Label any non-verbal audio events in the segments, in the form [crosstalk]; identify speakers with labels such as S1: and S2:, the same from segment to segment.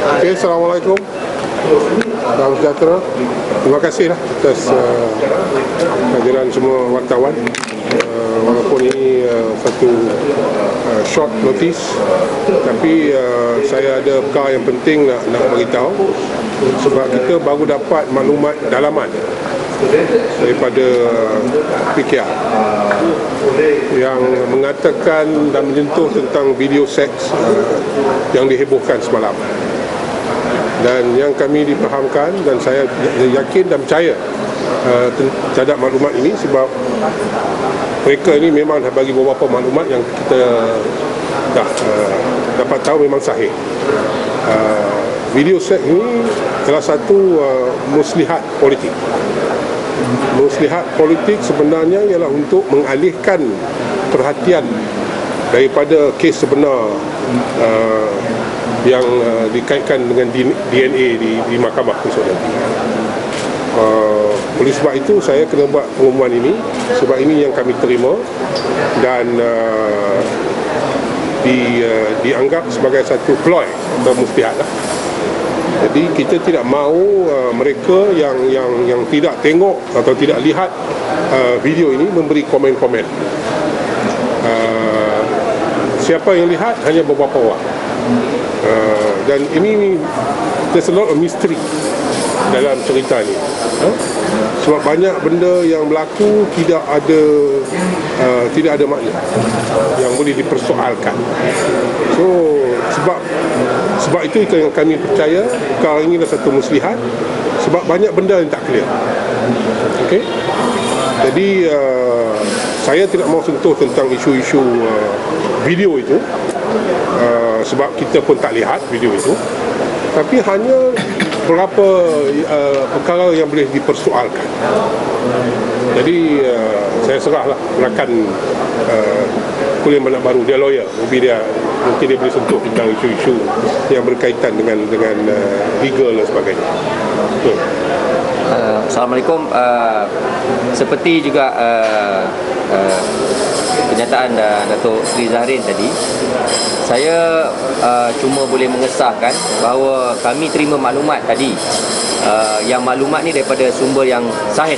S1: Okey, Assalamualaikum. Salam sejahtera. Terima kasihlah atas uh, kehadiran semua wartawan. Uh, walaupun ini uh, satu uh, short notice tapi uh, saya ada perkara yang penting nak nak beritahu sebab kita baru dapat maklumat dalaman daripada uh, PKR yang mengatakan dan menyentuh tentang video seks uh, yang dihebohkan semalam dan yang kami dipahamkan dan saya yakin dan percaya uh, terhadap maklumat ini sebab mereka ini memang dah bagi beberapa maklumat yang kita dah uh, dapat tahu memang sahih. Uh, video set ini salah satu uh, muslihat politik. Muslihat politik sebenarnya ialah untuk mengalihkan perhatian daripada kes sebenar uh, yang uh, dikaitkan dengan DNA di, di mahkamah besok nanti. Uh, oleh sebab itu saya kena buat pengumuman ini sebab ini yang kami terima dan uh, di, uh, dianggap sebagai satu ploy atau lah. Jadi kita tidak mahu uh, mereka yang yang yang tidak tengok atau tidak lihat uh, video ini memberi komen-komen. Uh, siapa yang lihat hanya beberapa orang. Uh, dan ini there's a lot of mystery dalam cerita ni. Huh? Sebab banyak benda yang berlaku tidak ada uh, tidak ada makna yang boleh dipersoalkan. So sebab sebab itu yang kami percaya perkara ini satu muslihat sebab banyak benda yang tak clear. Okey. Jadi uh, saya tidak mahu sentuh tentang isu-isu uh, video itu uh, sebab kita pun tak lihat video itu. Tapi hanya beberapa uh, perkara yang boleh dipersoalkan. Jadi uh, saya serahlah rakan uh, kuliah mana baru dia lawyer, mungkin dia mungkin dia boleh sentuh tentang isu-isu yang berkaitan dengan dengan uh, legal dan sebagainya. Betul.
S2: Uh, Assalamualaikum. Uh, seperti juga uh, uh, kenyataan uh, Datuk Sri Zahrin tadi, saya uh, cuma boleh mengesahkan bahawa kami terima maklumat tadi. Uh, yang maklumat ni daripada sumber yang sahih.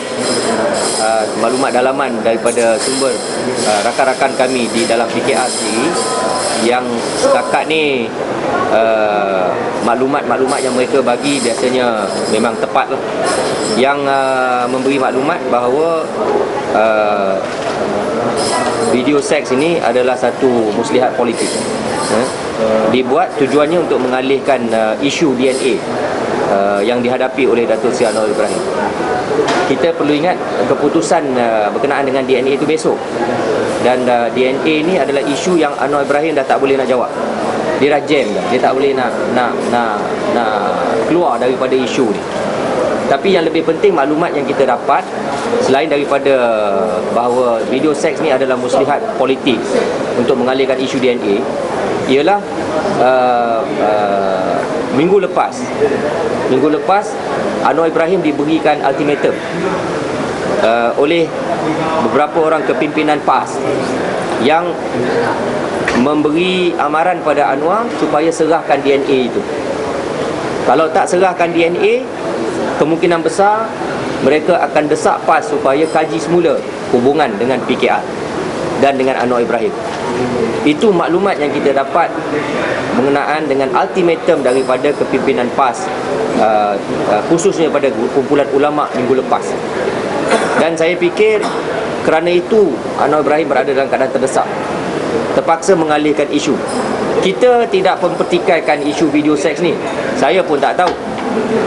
S2: Uh, maklumat dalaman daripada sumber uh, rakan-rakan kami di dalam PKR sendiri yang setakat ni uh, maklumat-maklumat yang mereka bagi biasanya memang tepat lah. Yang uh, memberi maklumat bahawa uh, video seks ini adalah satu muslihat politik. Eh? dibuat tujuannya untuk mengalihkan uh, isu DNA uh, yang dihadapi oleh Datuk Seri Anwar Ibrahim. Kita perlu ingat keputusan uh, berkenaan dengan DNA itu besok. Dan uh, DNA ini adalah isu yang Anwar Ibrahim dah tak boleh nak jawab. Dia dah jam dah. Dia tak boleh nak nak nak nak keluar daripada isu ni. Tapi yang lebih penting maklumat yang kita dapat selain daripada bahawa video seks ni adalah muslihat politik untuk mengalihkan isu DNA ialah uh, uh, minggu lepas minggu lepas Anwar Ibrahim diberikan ultimatum uh, oleh beberapa orang kepimpinan PAS yang memberi amaran pada Anwar supaya serahkan DNA itu. Kalau tak serahkan DNA kemungkinan besar mereka akan desak PAS supaya kaji semula hubungan dengan PKR dan dengan Anwar Ibrahim. Itu maklumat yang kita dapat mengenaan dengan ultimatum daripada kepimpinan PAS uh, uh, khususnya pada kumpulan ulama minggu lepas. Dan saya fikir kerana itu Anwar Ibrahim berada dalam keadaan terdesak. Terpaksa mengalihkan isu. Kita tidak mempertikaikan isu video seks ni. Saya pun tak tahu.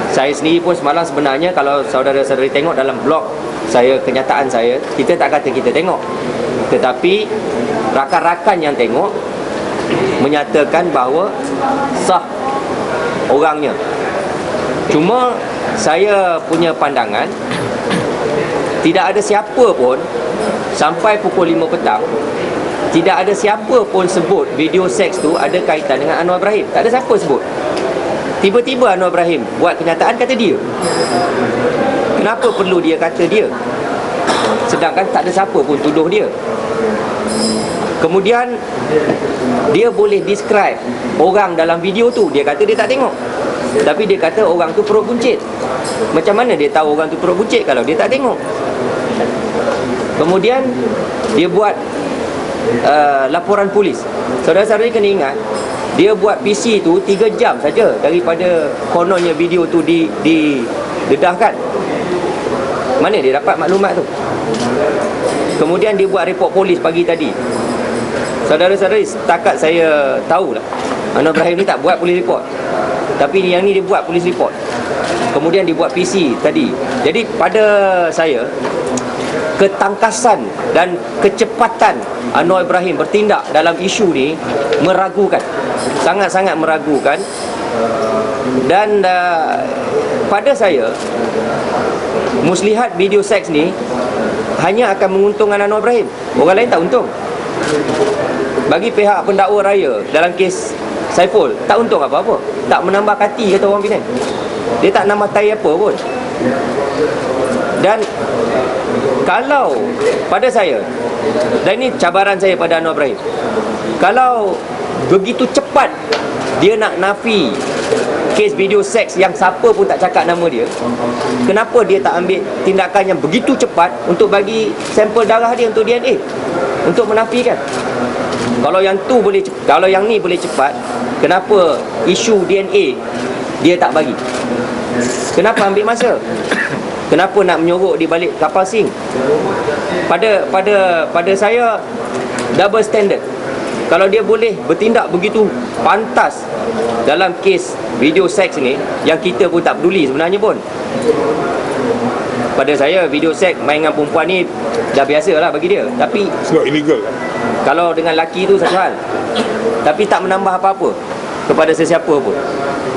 S2: Saya sendiri pun semalam sebenarnya kalau saudara-saudari tengok dalam blog saya kenyataan saya kita tak kata kita tengok. Tetapi rakan-rakan yang tengok menyatakan bahawa sah orangnya. Cuma saya punya pandangan tidak ada siapa pun sampai pukul 5 petang tidak ada siapa pun sebut video seks tu ada kaitan dengan Anwar Ibrahim tak ada siapa sebut Tiba-tiba Anwar Ibrahim buat kenyataan kata dia. Kenapa perlu dia kata dia? Sedangkan tak ada siapa pun tuduh dia. Kemudian dia boleh describe orang dalam video tu. Dia kata dia tak tengok. Tapi dia kata orang tu perut buncit. Macam mana dia tahu orang tu perut buncit kalau dia tak tengok? Kemudian dia buat uh, laporan polis. Saudara-saudari kena ingat dia buat PC tu 3 jam saja daripada kononnya video tu di di dedahkan. Mana dia dapat maklumat tu? Kemudian dia buat report polis pagi tadi. Saudara-saudari, setakat saya tahulah. Anwar Ibrahim ni tak buat polis report. Tapi yang ni dia buat polis report. Kemudian dia buat PC tadi. Jadi pada saya, ketangkasan dan kecepatan Anwar Ibrahim bertindak dalam isu ni meragukan. Sangat-sangat meragukan. Dan uh, pada saya, muslihat video seks ni hanya akan menguntungkan Anwar Ibrahim. Orang lain tak untung. Bagi pihak pendakwa raya dalam kes Saiful, tak untung apa-apa. Tak menambah kati kata orang Penang. Dia tak nambah tai apa pun. Dan kalau pada saya dan ini cabaran saya pada Anwar Ibrahim. Kalau begitu cepat dia nak nafi kes video seks yang siapa pun tak cakap nama dia kenapa dia tak ambil tindakan yang begitu cepat untuk bagi sampel darah dia untuk DNA untuk menafikan. Kalau yang tu boleh kalau yang ni boleh cepat kenapa isu DNA dia tak bagi? Kenapa ambil masa? Kenapa nak menyorok di balik kapal sing? Pada pada pada saya double standard. Kalau dia boleh bertindak begitu pantas dalam kes video seks ni yang kita pun tak peduli sebenarnya pun. Pada saya video seks main dengan perempuan ni dah biasa lah bagi dia. Tapi
S1: It's not illegal.
S2: kalau dengan laki tu satu hal. Tapi tak menambah apa-apa kepada sesiapa pun.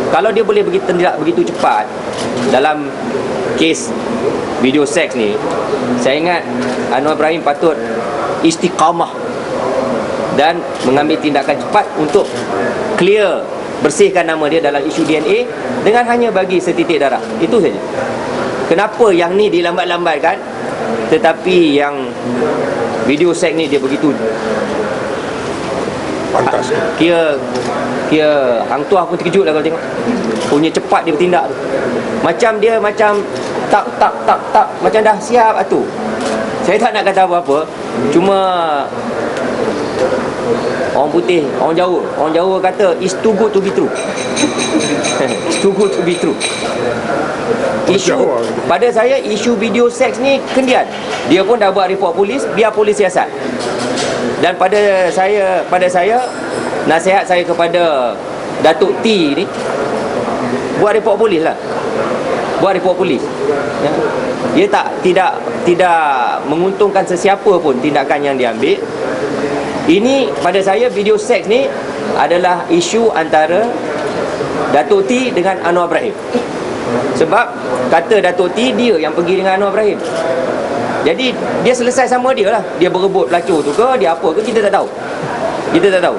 S2: Kalau dia boleh begitu tindak begitu cepat dalam kes video seks ni saya ingat Anwar Ibrahim patut istiqamah dan mengambil tindakan cepat untuk clear bersihkan nama dia dalam isu DNA dengan hanya bagi setitik darah. Itu saja. Kenapa yang ni dilambat-lambatkan? Tetapi yang video seks ni dia begitu.
S1: Pantas.
S2: kira kira hang tuah pun terkejut lah kalau tengok. Punya cepat dia bertindak tu. Macam dia macam tak tak tak tak macam dah siap lah tu. Saya tak nak kata apa-apa. Cuma orang putih orang Jawa. Orang Jawa kata it's too good to be true. [laughs] It's too good to be true. Isu pada saya isu video seks ni kendian. Dia pun dah buat report polis biar polis siasat. Dan pada saya pada saya nasihat saya kepada Datuk T ni buat report polis lah. Buat report polis. Ya. dia tak tidak tidak menguntungkan sesiapa pun tindakan yang diambil ini pada saya video seks ni adalah isu antara Datuk T dengan Anwar Ibrahim. Sebab kata Datuk T dia yang pergi dengan Anwar Ibrahim. Jadi dia selesai sama dia lah. Dia berebut pelacur tu ke Dia apa ke kita tak tahu. Kita tak tahu.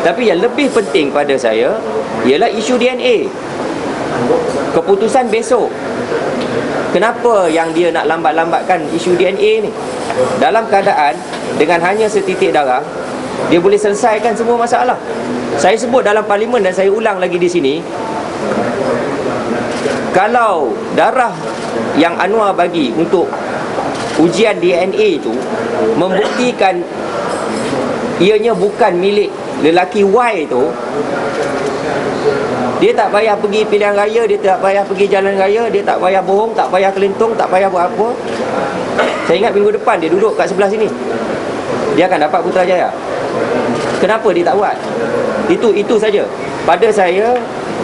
S2: Tapi yang lebih penting pada saya Ialah isu DNA Keputusan besok. Kenapa yang dia nak lambat-lambatkan isu DNA ni Dalam keadaan Dengan hanya setitik darah Dia boleh selesaikan semua masalah. Saya sebut dalam parlimen dan saya ulang lagi di sini Kalau darah yang Anwar bagi untuk ujian DNA itu membuktikan ianya bukan milik lelaki Y itu dia tak payah pergi pilihan raya dia tak payah pergi jalan raya dia tak payah bohong tak payah kelentung tak payah buat apa. Saya ingat minggu depan dia duduk kat sebelah sini. Dia akan dapat Putrajaya kenapa dia tak buat? Itu itu saja. Pada saya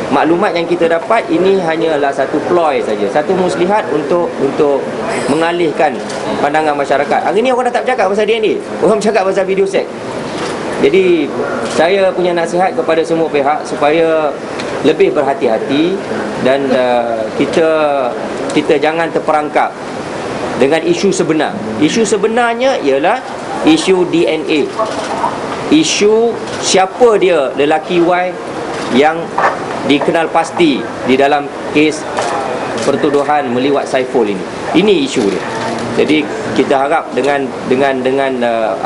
S2: maklumat yang kita dapat ini hanyalah satu ploy saja. Satu muslihat untuk untuk mengalihkan pandangan masyarakat. Hari ni orang dah tak bercakap pasal DNA orang bercakap pasal video seks jadi saya punya nasihat kepada semua pihak supaya lebih berhati-hati dan uh, kita kita jangan terperangkap dengan isu sebenar. Isu sebenarnya ialah isu DNA. Isu siapa dia lelaki Y yang dikenal pasti di dalam kes pertuduhan meliwat Saiful ini. Ini isu dia. Jadi kita harap dengan dengan dengan uh,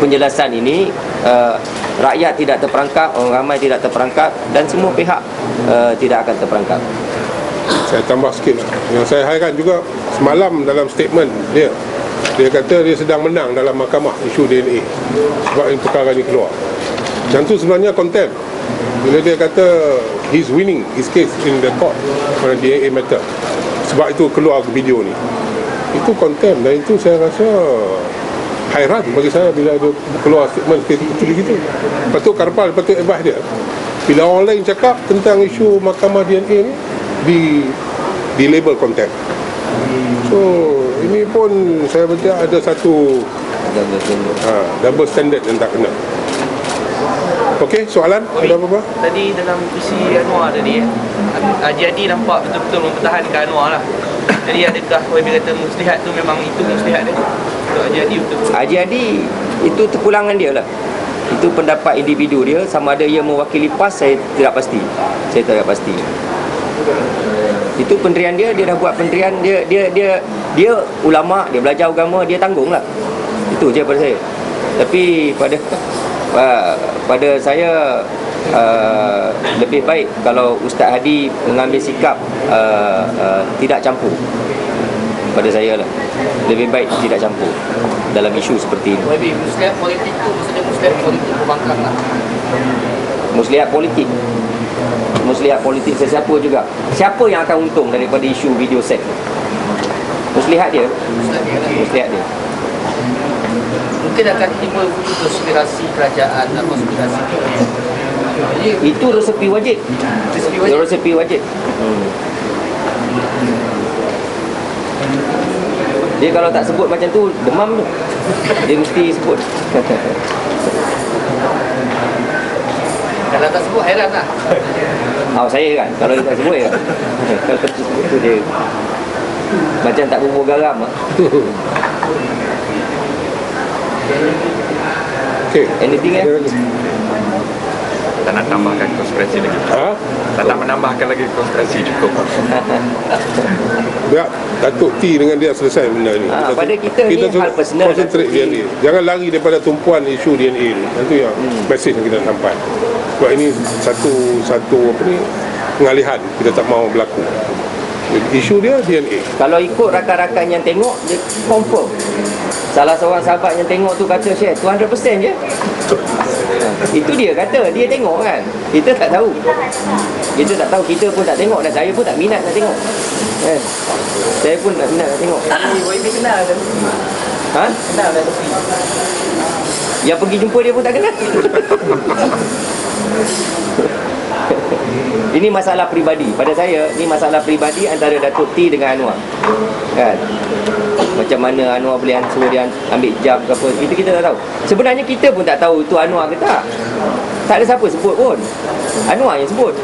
S2: penjelasan ini uh, rakyat tidak terperangkap, orang ramai tidak terperangkap dan semua pihak uh, tidak akan terperangkap.
S1: Saya tambah sikit. Yang saya hairan juga semalam dalam statement dia dia kata dia sedang menang dalam mahkamah isu DNA sebab ini perkara ni keluar. Yang tu sebenarnya contempt. Bila dia kata he's winning his case in the court on the DNA matter. Sebab itu keluar video ni. Itu contempt dan itu saya rasa hairan bagi saya bila dia keluar statement seperti gitu. Patut Karpal patut advice dia. Bila orang lain cakap tentang isu mahkamah DNA ni di di label contempt. So ini pun saya baca ada satu ha, double standard yang tak kena. Okey, soalan ada apa-apa?
S3: Tadi dalam visi Anwar tadi eh, Haji Adi nampak betul-betul mempertahankan Anwar lah Jadi adakah YB kata muslihat tu memang itu muslihat dia Untuk Haji Adi betul-betul
S2: Haji itu terpulangan dia lah. Itu pendapat individu dia sama ada ia mewakili PAS saya tidak pasti. Saya tidak pasti. Itu pendirian dia, dia dah buat pendirian dia dia dia dia ulama, dia belajar agama, dia tanggung lah. Itu je pada saya. Tapi pada uh, [laughs] pada saya uh, lebih baik kalau Ustaz Hadi mengambil sikap uh, uh, tidak campur pada saya lah. Lebih baik tidak campur dalam isu seperti ini.
S3: Muslihat politik tu maksudnya muslihat politik pembangkang lah.
S2: Muslihat politik? Muslihat politik sesiapa juga? Siapa yang akan untung daripada isu video set muslihat dia?
S3: Muslihat dia lah.
S2: Muslihat dia.
S3: Mungkin akan timbul konspirasi kerajaan dan konspirasi
S2: itu resepi wajib.
S3: Resepi wajib.
S2: Resepi wajib. Hmm. Dia kalau tak sebut macam tu demam tu dia mesti sebut
S3: Kalau tak sebut hairan lah
S2: Oh, saya kan kalau dia tak sebut ya. kalau tak sebut tu dia macam tak bubur garam ah. [laughs]
S1: Okey.
S2: Anything eh?
S4: Tak nak tambahkan konspirasi lagi.
S1: Ha?
S4: Tak nak menambahkan lagi konspirasi cukup.
S1: Biar Datuk T dengan dia selesai benda ni.
S2: Ha, pada kita ni
S1: tu
S2: hal personal
S1: Concentrate
S2: Datuk T.
S1: DNA. Jangan lari daripada tumpuan isu DNA ni. Itu yang
S2: Hmm.
S1: mesej yang kita sampai. Sebab ini satu satu apa ni pengalihan kita tak mau berlaku. Isu dia DNA.
S2: Kalau ikut rakan-rakan yang tengok dia confirm. Salah seorang sahabat yang tengok tu kata share 200% je. [laughs] Itu dia kata, dia tengok kan. Kita tak tahu. Kita tak tahu, kita pun tak tengok dan saya pun tak minat nak tengok. Kan? Saya pun tak minat nak tengok.
S3: YB kenal kan?
S2: Ha?
S3: Kenal kan tepi
S2: Yang pergi jumpa dia pun tak kenal. [laughs] ini masalah peribadi. Pada saya, ini masalah peribadi antara Datuk T dengan Anwar. Kan? Macam mana Anwar boleh suruh dia ambil jam ke apa. Itu kita tak tahu. Sebenarnya kita pun tak tahu itu Anwar ke tak. Tak ada siapa sebut pun. Anwar yang sebut.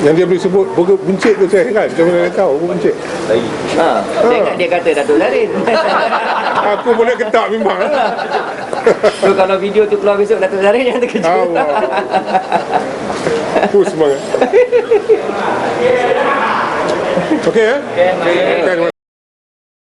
S1: Yang dia boleh sebut Burger buncit tu saya heran Macam mana dia tahu Burger buncit
S2: Ha. Saya ingat dia kata Datuk Zarin. [laughs]
S1: Aku boleh ketak memang [laughs]
S2: so kalau video tu keluar besok Datuk Zarin jangan terkejut.
S1: Allah Push semangat [laughs] Okey eh?
S3: Okay,
S1: Terima